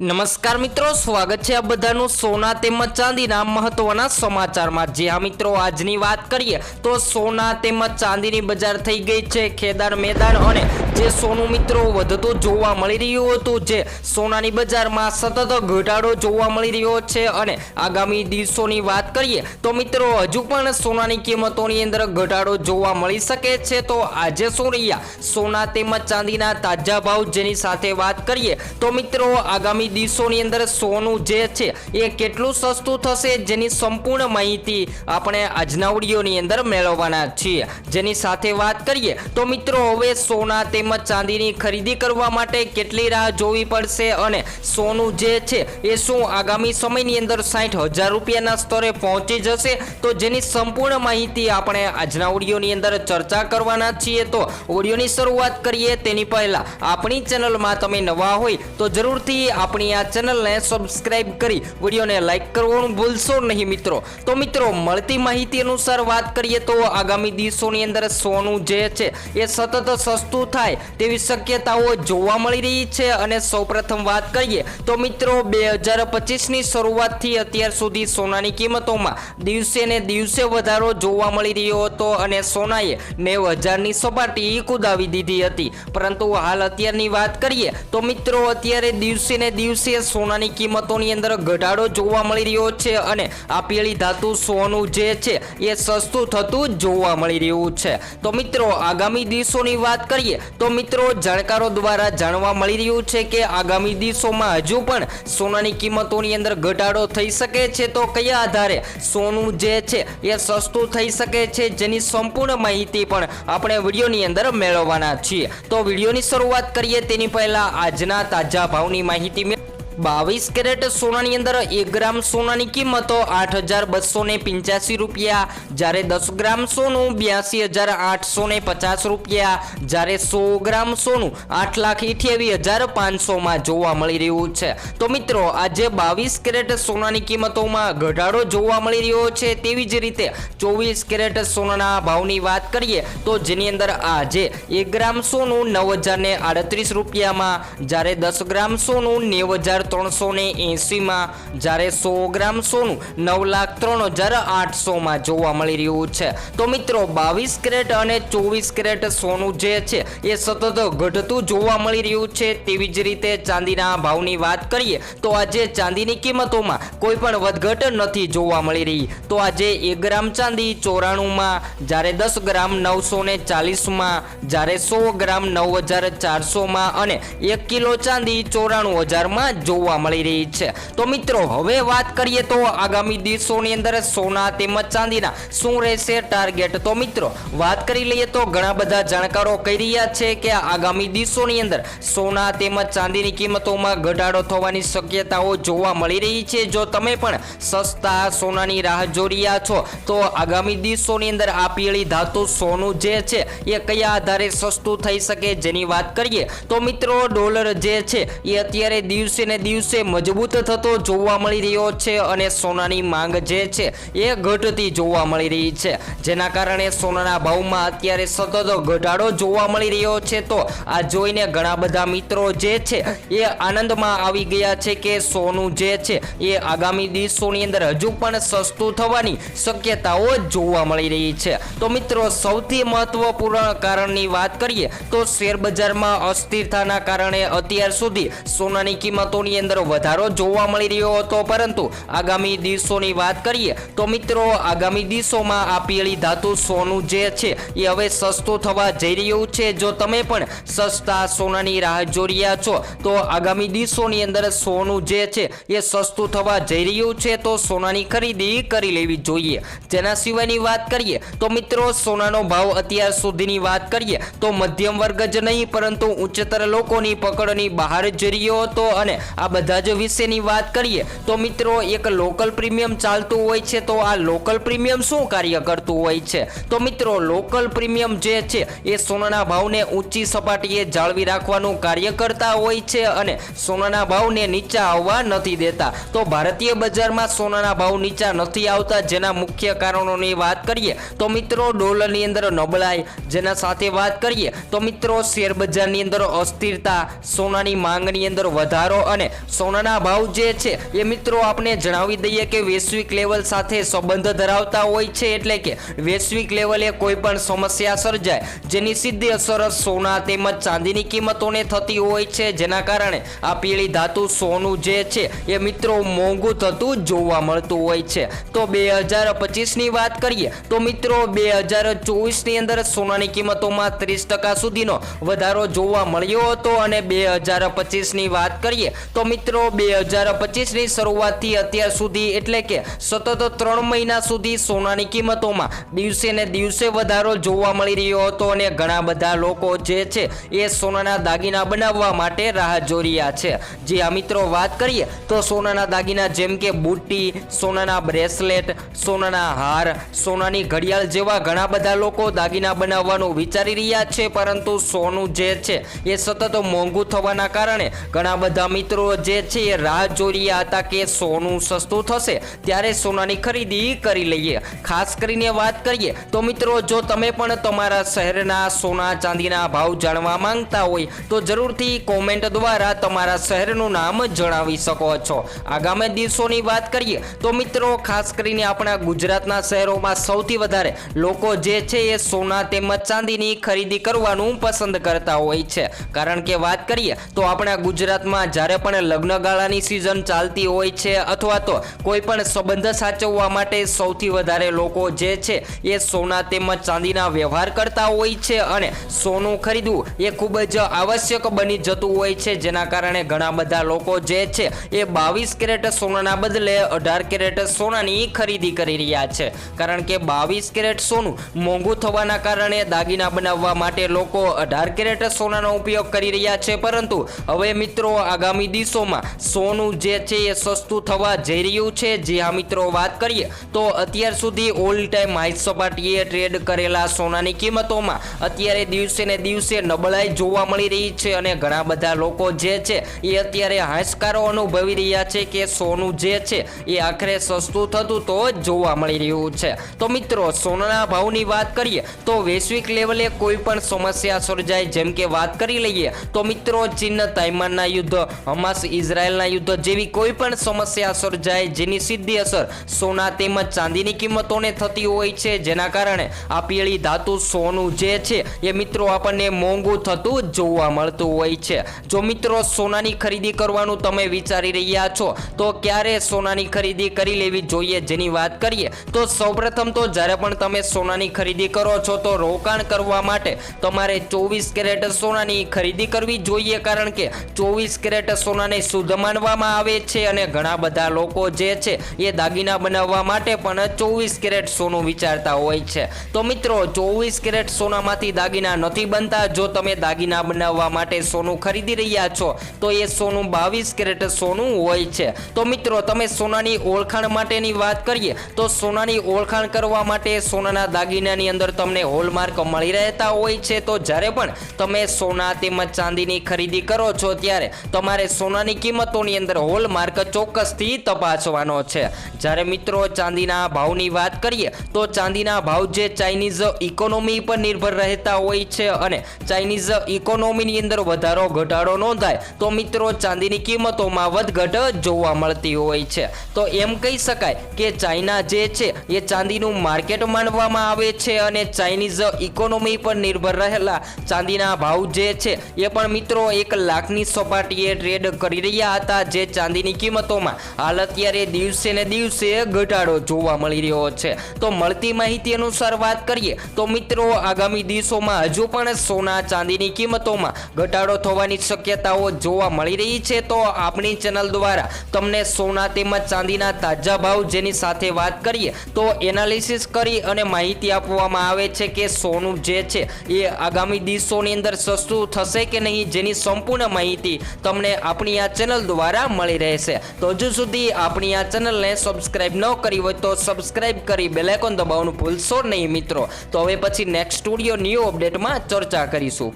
નમસ્કાર મિત્રો, સ્વાગત છે આ બધાનું સોના તેમજ ચાંદીના મહત્વના સમાચારમાં. જે આ મિત્રો, આજની વાત કરીએ તો સોના તેમજ ચાંદીની બજાર થઈ ગઈ છે, ખેદાર મેદાન અને જે સોનું મિત્રો વધતું જોવા મળી રહ્યું હતું જે સોનાની બજારમાં સતત ઘટાડો જોવા મળી રહ્યો છે અને આગામી દિવસોની વાત કરીએ તો મિત્રો, હજુ પણ સોનાની કિંમતોની અંદર ઘટાડો જોવા મળી શકે છે. તો આજે શું રહ્યા? સોના તેમજ ચાંદીના તાજા ભાવ જેની સાથે વાત કરીએ તો મિત્રો, આગામી દિવસોની અંદર સોનું જે છે એ કેટલું સસ્તું થશે જેની સંપૂર્ણ માહિતી આપણે આજના વિડીયોની અંદર મેળવવાના છીએ. જેની સાથે વાત કરીએ તો મિત્રો હવે સોના તેમજ ચાંદીની ખરીદી કરવા માટે કેટલી રાહ જોવી પડશે અને સોનું જે છે એ શું આગામી સમયની અંદર સાઠ હજાર રૂપિયાના સ્તરે પહોંચી જશે? તો જેની સંપૂર્ણ માહિતી આપણે આજના ઓડિયોની અંદર ચર્ચા કરવાના છીએ. તો ઓડિયોની શરૂઆત કરીએ. તેની પહેલા આપણી ચેનલમાં તમે નવા હોય તો જરૂરથી આપણી આ ચેનલને સબસ્ક્રાઇબ કરી વિડીયોને લાઇક કરવાનું ભૂલશો નહીં મિત્રો. તો મિત્રો, મળતી માહિતી અનુસાર વાત કરીએ તો આગામી દિવસોની અંદર સોનું જે છે એ સતત સસ્તું થાય તેવી શક્યતાઓ જોવા મળી રહી છે. અને સૌપ્રથમ વાત કરીએ તો મિત્રો, બે હજાર પચીસની શરૂઆતથી અત્યાર સુધી સોનાની કિંમતોમાં દિવસે ને દિવસે વધારો જોવા મળી રહ્યો હતો અને સોનાએ નેવ હજારની સપાટી કુદાવી દીધી હતી. પરંતુ હાલ અત્યારની વાત કરીએ તો મિત્રો, અત્યારે દિવસે ને દિવસે સોનાની કિંમતોની અંદર ઘટાડો જોવા મળી રહ્યો છે અને આપેલી ધાતુ સોનું જે છે એ સસ્તું થતું જોવા મળી રહ્યું છે. તો મિત્રો, આગામી દિવસોની વાત કરીએ તો મિત્રો, જાણકારો દ્વારા જાણવા મળી રહ્યું છે કે આગામી દિવસોમાં હજુ પણ સોનાની કિંમતોની અંદર ઘટાડો થઈ શકે છે. તો કયા આધારે સોનું જે છે એ સસ્તું થઈ શકે છે જેની સંપૂર્ણ માહિતી પણ આપણે વિડીયોની અંદર મેળવવાના છીએ. તો વિડીયોની શરૂઆત કરીએ. તેની પહેલા આજના તાજા ભાવની માહિતી બાવીસ કેરેટ સોનાની અંદર એક ગ્રામ સોનાની કિંમતો આઠ હજાર બસો ને પંચ્યાસી રૂપિયા જ્યારે દસ ગ્રામ સોનું બ્યાસી હજાર આઠસો ને પચાસ રૂપિયા જ્યારે સો ગ્રામ સોનું આઠ લાખ અઠ્યાવીસ હજાર પાંચસોમાં જોવા મળી રહ્યું છે તો મિત્રો આજે બાવીસ કેરેટ સોનાની કિંમતોમાં ઘટાડો જોવા મળી રહ્યો છે તેવી જ રીતે ચોવીસ કેરેટ સોનાના ભાવની વાત કરીએ તો જેની અંદર આજે એક ગ્રામ સોનું નવ હજાર આડત્રીસ રૂપિયામાં જ્યારે દસ ગ્રામ સોનું નેવ હજાર ત્રણસો ને એંસીમાં જ્યારે સો ગ્રામ સોનું નવ લાખ ત્રણ હજાર આઠસોમાં જોવા મળી રહ્યું છે. તો મિત્રો, બાવીસ કેરેટ અને ચોવીસ કેરેટ સોનું જે છે, એ સતત ઘટતું જોવા મળી રહ્યું છે. તેવી જ રીતે ચાંદીના ભાવની વાત કરીએ, તો આજે ચાંદીની કિંમતોમાં કોઈ પણ વધઘટ નથી જોવા મળી રહી. તો આજે એક ગ્રામ ચાંદી ચોરાણુંમાં જ્યારે દસ ગ્રામ નવસો ને ચાલીસમાં, જ્યારે સો ગ્રામ નવ હજાર ચારસોમાં અને એક કિલો ચાંદી ચોરાણું હજારમાં જોવા મળી રહી છે. તો મિત્રો, હવે વાત કરીએ તો આગામી દિવસોની અંદર સોના તેમજ ચાંદીના શું રહેશે ટાર્ગેટ તો મિત્રો, વાત કરી લઈએ તો ઘણા બધા જાણકારો કહી રહ્યા છે કે આગામી દિવસોની અંદર સોના તેમજ ચાંદીની કિંમતોમાં ઘટાડો થવાની શક્યતાઓ જોવા મળી રહી છે. જો તમે પણ સસ્તા સોનાની રાહ જોઈ રહ્યા છો, તો આગામી દિવસોની અંદર આ પીળી ધાતુ સોનું જે છે, એ કયા આધારે સસ્તું થઈ શકે જેની વાત કરીએ, તો મિત્રો, ડોલર જે છે, એ અત્યારે દિવસે ને દિવસે મજબૂત થતો જોવા મળી રહ્યો છે અને સોનાની માંગ જે છે એ ઘટતી જોવા મળી રહી છે. જેના કારણે સોનાના ભાવમાં અત્યારે સતત ઘટાડો જોવા મળી રહ્યો છે. તો આ જોઈને ઘણા બધા મિત્રો જે છે એ આનંદમાં આવી ગયા છે કે સોનું જે છે એ આગામી દિવસોની અંદર હજુ પણ સસ્તું થવાની શક્યતાઓ જોવા મળી રહી છે. તો મિત્રો, સૌથી મહત્વપૂર્ણ કારણની વાત કરીએ તો શેરબજારમાં અસ્થિરતાના કારણે અત્યાર સુધી સોનાની કિંમતોની અંદર વધારો જોવા મળી રહ્યો હતો. પરંતુ આગામી દિવસોની વાત કરીએ તો મિત્રો, આગામી દિવસોમાં આ પીળી ધાતુ સોનું જે છે એ હવે સસ્તું થવા જઈ રહ્યું છે. જો તમે પણ સસ્તા સોનાની રાહ જોઈ રહ્યા છો, તો આગામી દિવસોની અંદર સોનું જે છે એ સસ્તું થવા જઈ રહ્યું છે. તો સોનાની ખરીદી કરી લેવી જોઈએ. જેના સિવાયની વાત કરીએ તો મિત્રો, સોનાનો ભાવ અત્યાર સુધીની વાત કરીએ તો મધ્યમ વર્ગ જ નહીં, પરંતુ ઉચ્ચતર લોકોની પકડની બહાર જઈ રહ્યો હતો અને આ બધા જ વિશેની વાત કરીએ, તો મિત્રો એક લોકલ પ્રીમિયમ ચાલતું હોય છે, તો આ લોકલ પ્રીમિયમ શું કાર્ય કરતું હોય છે? તો મિત્રો લોકલ પ્રીમિયમ જે છે, એ સોનાના ભાવને ઊંચી સપાટીએ જાળવી રાખવાનું કાર્ય કરતા હોય છે અને સોનાના ભાવને નીચા આવવા નથી દેતા. તો ભારતીય બજારમાં સોનાના ભાવ નીચા નથી આવતા, જેના મુખ્ય કારણોની વાત કરીએ, તો મિત્રો ડોલરની અંદર નબળાઈ, જેના સાથે વાત કરીએ, તો મિત્રો શેર બજારની અંદર અસ્થિરતા, સોનાની માંગની અંદર વધારો અને સોનાના ભાવ જે છે, એ મિત્રો આપણે જણાવી દઈએ કે વૈશ્વિક લેવલ સાથે સંબંધ ધરાવતા હોય છે એટલે કે વૈશ્વિક લેવલે કોઈ પણ સમસ્યા સર્જાય, જેની સીધી અસર સોના તેમજ ચાંદીની કિંમતોને થતી હોય છે. જેના કારણે આ પીળી ધાતુ સોનું જે છે, એ મિત્રો મોંઘું થતું જોવા મળતું હોય છે. તો બે હજાર પચીસની વાત કરીએ, તો મિત્રો બે હજાર ચોવીસની અંદર સોનાની કિંમતોમાં ત્રીસ ટકા સુધીનો વધારો જોવા મળ્યો હતો. અને બે હજાર પચીસની વાત કરીએ તો મિત્રો, બે હજાર પચીસની શરૂઆતથી અત્યાર સુધી એટલે કે સતત ત્રણ મહિના સુધી સોનાની કિંમતોમાં દિવસે ને દિવસે વધારો જોવા મળી રહ્યો હતો અને ઘણા બધા લોકો જે છે એ સોનાના દાગીના બનાવવા માટે રાહ જોઈ છે. જે આ મિત્રો વાત કરીએ તો સોનાના દાગીના જેમ કે બુટ્ટી, સોનાના બ્રેસલેટ, સોનાના હાર, સોનાની ઘડિયાળ જેવા ઘણા બધા લોકો દાગીના બનાવવાનું વિચારી રહ્યા છે, પરંતુ સોનું જે છે એ સતત મોંઘું થવાના કારણે ઘણા બધા મિત્રો જે છે રાહ જોઈ હતા કે સોનું સસ્તું થશે, ત્યારે સોનાની ખરીદી કરી લઈએ. ખાસ કરીને વાત કરીએ, તો મિત્રો, જો તમે પણ તમારા શહેરના સોના ચાંદીના ભાવ જાણવા માંગતા હોય, તો જરૂરથી કોમેન્ટ દ્વારા તમારા શહેરનું નામ જણાવી શકો છો. આગામી દિવસોની વાત કરીએ, તો મિત્રો, ખાસ કરીને આપણા ગુજરાતના શહેરોમાં સૌથી વધારે લોકો જે છે એ સોના તેમજ ચાંદીની ખરીદી કરવાનું પસંદ કરતા હોય છે. કારણ કે વાત કરીએ, તો આપણા ગુજરાતમાં જ્યારે પણ લગ્નગાળાની સિઝન ચાલતી હોય છે અથવા તો કોઈ પણ સંબંધ સાચવવા માટે સૌથી વધારે લોકો જે છે એ સોના તેમજ ચાંદીના વ્યવહાર કરતા હોય છે અને સોનું ખરીદવું એ ખૂબ જ આવશ્યક બની જતું હોય છે. જેના કારણે ઘણા બધા લોકો જે છે એ બાવીસ કેરેટ સોનાના બદલે અઢાર કેરેટ સોનાની ખરીદી કરી રહ્યા છે. કારણ કે બાવીસ કેરેટ સોનું મોંઘું થવાના કારણે દાગીના બનાવવા માટે લોકો અઢાર કેરેટ સોનાનો ઉપયોગ કરી રહ્યા છે. પરંતુ હવે મિત્રો આગામી દિવસોમાં સોનું જે છે એ સસ્તું થવા જઈ રહ્યું છે. જે આ મિત્રો વાત કરીએ તો અત્યાર સુધી ઓલ ટાઈમ હાઈ સપાટીએ ટ્રેડ કરેલા સોનાની કિંમતોમાં અત્યારે દિવસે ને દિવસે નબળાઈ જોવા મળી રહી છે અને ઘણા બધા લોકો જે છે એ અત્યારે હાશકારો અનુભવી રહ્યા છે કે સોનું જે છે એ આખરે સસ્તું થતું તો જોવા મળી રહ્યું છે. તો મિત્રો, સોનાના ભાવની વાત કરીએ તો વૈશ્વિક લેવલે કોઈ પણ સમસ્યા સર્જાય જેમ કે વાત કરી લઈએ તો મિત્રો ચીન તાઇમાનના યુદ્ધ, હમાસ ઇઝરાયલના યુદ્ધ જેવી કોઈ પણ સમસ્યા સર્જાય જેની સીધી અસર સોના તેમજ ચાંદીની કિંમતોને થતી હોય છે. જેના કારણે આ પીળી ધાતુ સોનું જે છે એ મિત્રો આપણને મોંઘું થતું જોવા મળતું હોય છે. જો મિત્રો સોનાની ખરીદી કરવાનું તમે વિચારી રહ્યા છો, તો ક્યારે સોનાની ખરીદી કરી લેવી જોઈએ જેની વાત કરીએ, તો સૌપ્રથમ તો જ્યારે પણ તમે સોનાની ખરીદી કરો છો, તો રોકાણ કરવા માટે તમારે ચોવીસ કેરેટ સોનાની ખરીદી કરવી જોઈએ. કારણ કે ચોવીસ કેરેટ સોનાને શુદ્ધ માનવામાં આવે છે અને ઘણા બધા લોકો જે છે એ દાગીના બનાવવા માટે પણ ચોવીસ કેરેટ સોનું વિચારતા હોય છે. તો મિત્રો, ચોવીસ કેરેટ સોનામાંથી દાગીના નથી બનતા. જો તમે દાગીના બનાવવા માટે સોનું ખરીદી રહ્યા છો, તો એ સોનું બાવીસ કેરેટ સોનું હોય છે. તો મિત્રો, તમે સોનાની ઓળખાણ માટેની વાત કરીએ, તો સોનાની ઓળખાણ કરવા માટે સોનાના દાગીનાની અંદર તમને હોલમાર્ક મળી રહેતા હોય છે. તો જ્યારે પણ તમે સોના તેમજ ચાંદીની ખરીદી કરો છો, ત્યારે તમારે સોનાની કિંમતોની અંદર હોલમાર્ક ચોક્કસથી તપાસવાનો છે. જ્યારે મિત્રો ચાંદીના ભાવની વાત કરીએ, તો ચાંદીના ભાવ જે ચાઇનીઝ ઇકોનોમી પર નિર્ભર રહેતા હોય છે અને ચાઇનીઝ ઇકોનોમીની અંદર વધારો ઘટાડો નોંધાય, તો મિત્રો ચાંદીની કિંમતોમાં વધઘટ જોવા મળતી હોય છે. તો એમ કહી શકાય કે ચાઇના જે છે, એ ચાંદીનું માર્કેટ માનવામાં આવે છે અને ચાઇનીઝ ઇકોનોમી પર નિર્ભર રહેલા ચાંદીના ભાવ જે છે, એ પણ મિત્રો એક લાખની સપાટીએ ટ્રેડ કરી રહ્યા હતા જે ચાંદીની કિંમતોમાં હાલ અત્યારે દિવસે ને દિવસે ઘટાડો જોવા મળી રહ્યો છે. તો મળતી માહિતી અનુસાર વાત કરીએ તો મિત્રો આગામી દિવસોમાં હજુ પણ સોના ચાંદીની કિંમતોમાં ઘટાડો થવાની શક્યતાઓ જોવા મળી રહી છે. તો આપણી ચેનલ દ્વારા તમને સોના તેમજ ચાંદીના તાજા ભાવ જેની સાથે વાત કરીએ તો એનાલિસિસ કરી અને માહિતી આપવામાં આવે છે કે સોનું જે છે એ આગામી દિવસોની અંદર સસ્તું થશે કે નહીં જેની સંપૂર્ણ માહિતી તમને આપણી આ ચેનલ દ્વારા મળી રહેશે. તો હજુ સુધી આપણી આ ચેનલને સબસ્ક્રાઇબ ન કરી હોય તો સબસ્ક્રાઇબ કરી બેલાઇકોન દબાવવાનું ભૂલશો નહીં મિત્રો. તો હવે પછી નેક્સ્ટ સ્ટુડિયો ન્યૂ અપડેટમાં ચર્ચા કરીશું.